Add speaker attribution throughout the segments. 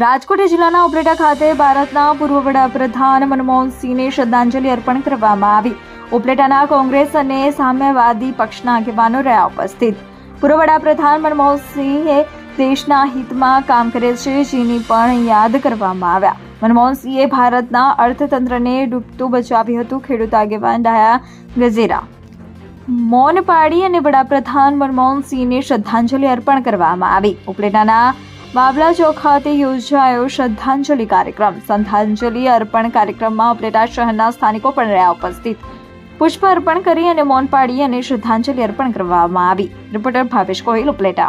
Speaker 1: રાજકોટ જિલ્લાના ઉપલેટા ખાતે ભારતના પૂર્વ વડાપ્રધાન મનમોહન સિંહને શ્રદ્ધાંજલિ અર્પણ કરવામાં આવી. ઉપલેટાના કોંગ્રેસ અને સામ્યવાદી પક્ષના આગેવાનો રહ્યા ઉપસ્થિત. પૂર્વ વડાપ્રધાન મનમોહન સિંહે દેશના હિતમાં કામ કરે છે જેની પણ યાદ કરવામાં આવ્યા. મનમોહન સિંહે ભારતના અર્થતંત્રને ડૂબતું બચાવ્યું હતું, ખેડૂત આગેવાન ડાયા ગજેરા. મૌન પાડી અને વડાપ્રધાન મનમોહન સિંહને શ્રદ્ધાંજલિ અર્પણ કરવામાં આવી. ઉપલેટાના બાબલા ચોક ખાતે યોજાયો શ્રદ્ધાંજલિ કાર્યક્રમ. શ્રદ્ધાંજલિ અર્પણ કાર્યક્રમમાં ઉપલેટા શહેરના સ્થાનિકો પણ રહ્યા ઉપસ્થિત. પુષ્પ અર્પણ કરી અને મૌન પાડી અને શ્રદ્ધાંજલિ અર્પણ કરવામાં આવી. રિપોર્ટર ભાવેશ કોહિલ ઉપલેટા.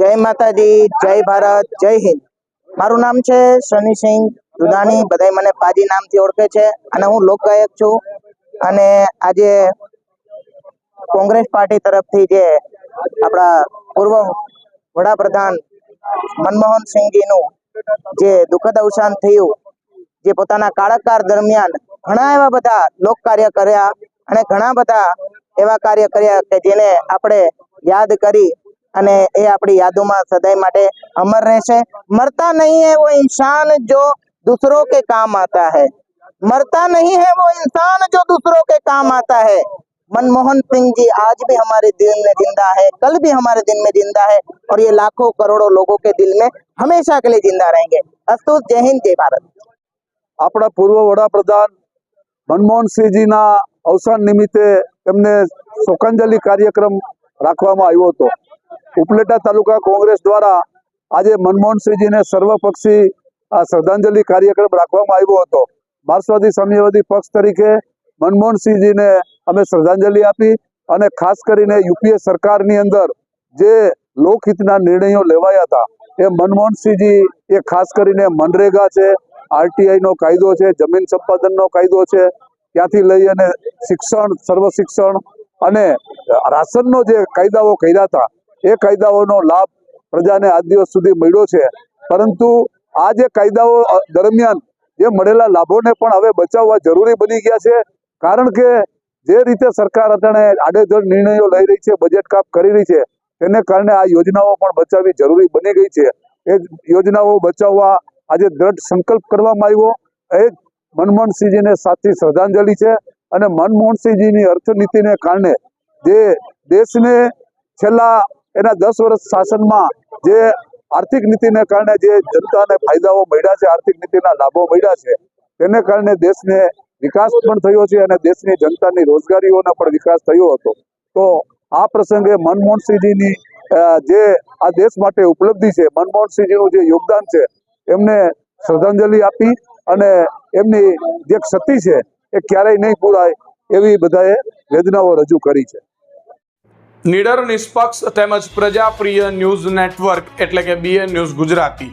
Speaker 2: જય માતાજી, જય ભારત, જય હિન્દ. મારું નામ છે શનિસિંહ દુધાણી બધા મને પાજી નામથી ઓળખે છે અને હું લોકગાયક છું. અને આજે કોંગ્રેસ પાર્ટી તરફથી જે આપણા પૂર્વ વડાપ્રધાન મનમોહન સિંહજીનું જે દુઃખદ અવસાન થયું જે પોતાના કાળાકાર દરમિયાન ઘણા એવા બધા લોક કાર્ય કર્યા અને ઘણા બધા એવા કાર્ય કર્યા કે જેને આપણે યાદ કરી અને એ આપણી યાદોમાં સદાય માટે અમર રહેશે મરતા નહીં है वो इंसान जो दूसरों के काम आता है मरता नहीं है वो इंसान जो दूसरों के काम आता है मनमोहन सिंह जी आज भी हमारे दिल में जिंदा है कल भी हमारे दिल में जिंदा है और ये लाखों करोड़ों लोगों के दिल में हमेशा के लिए जिंदा रहेंगे अस्तु जय हिंद जय भारत
Speaker 3: આપણા પૂર્વ વડાપ્રધાન મનમોહનસિંહજીના અવસાન નિમિત્તે એમને શોકાંજલિ કાર્યક્રમ રાખવામાં આવ્યો હતો ઉપલેટા તાલુકા કોંગ્રેસ દ્વારા આજે મનમોહનસિંહજીને સર્વપક્ષી આ શ્રદ્ધાંજલિ કાર્યક્રમ રાખવામાં આવ્યો હતો માર્ક્સવાદી સામ્યવાદી પક્ષ તરીકે મનમોહનસિંહજીને અમે શ્રદ્ધાંજલિ આપી અને ખાસ કરીને યુપીએ સરકારની અંદર જે લોકહિતના નિર્ણયો લેવાયા હતા, એ મનમોહનસિંહજી, એ ખાસ કરીને મનરેગા છે આરટીઆઈ નો કાયદો છે, જમીન સંપાદનનો કાયદો છે, ત્યાંથી લઈ અને શિક્ષણ સર્વ શિક્ષણ અને રાશનનો જે કાયદાઓ કર્યા હતા, એ કાયદાઓનો લાભ પ્રજાને આજ દિવસ સુધી મળ્યો છે. પરંતુ આ જે કાયદાઓ દરમિયાન જે મળેલા લાભોને પણ હવે બચાવવા જરૂરી બની ગયા છે. કારણ કે જે રીતે સરકાર અત્યારે આડેધડ નિર્ણયો લઈ રહી છે બજેટ કાપ કરી રહી છે તેને કારણે આ યોજનાઓ પણ બચાવવી જરૂરી બની ગઈ છે. એ યોજનાઓ બચાવવા આજે દ્રઢ સંકલ્પ કરવામાં આવ્યો. એ મનમોહનસિંહજીને સાચી શ્રદ્ધાંજલિ છે અને મનમોહનસિંહજીની અર્થનીતિને કારણે જે દેશને છેલ્લા એના દસ વર્ષ શાસનમાં જે આર્થિક નીતિને કારણે જે જનતાને ફાયદાઓ મળ્યા છે, આર્થિક નીતિના લાભો મળ્યા છે, તેને કારણે દેશને વિકાસ પણ થયો છે અને દેશની જનતાની રોજગારીઓનો પણ વિકાસ થયો હતો. તો આ પ્રસંગે મનમોહનસિંહજીની જે આ દેશ માટે ઉપલબ્ધિ છે, મનમોહનસિંહજીનું જે યોગદાન છે, એમને શ્રદ્ધાંજલિ આપી અને એમની જે ક્ષતિ છે, એ ક્યારેય નહીં પૂરાય એવી બધાએ વેદનાઓ રજૂ કરી છે.
Speaker 4: નિડર નિષ્પક્ષ તેમજ પ્રજાપ્રિય ન્યૂઝ નેટવર્ક એટલે કે BN news Gujarati.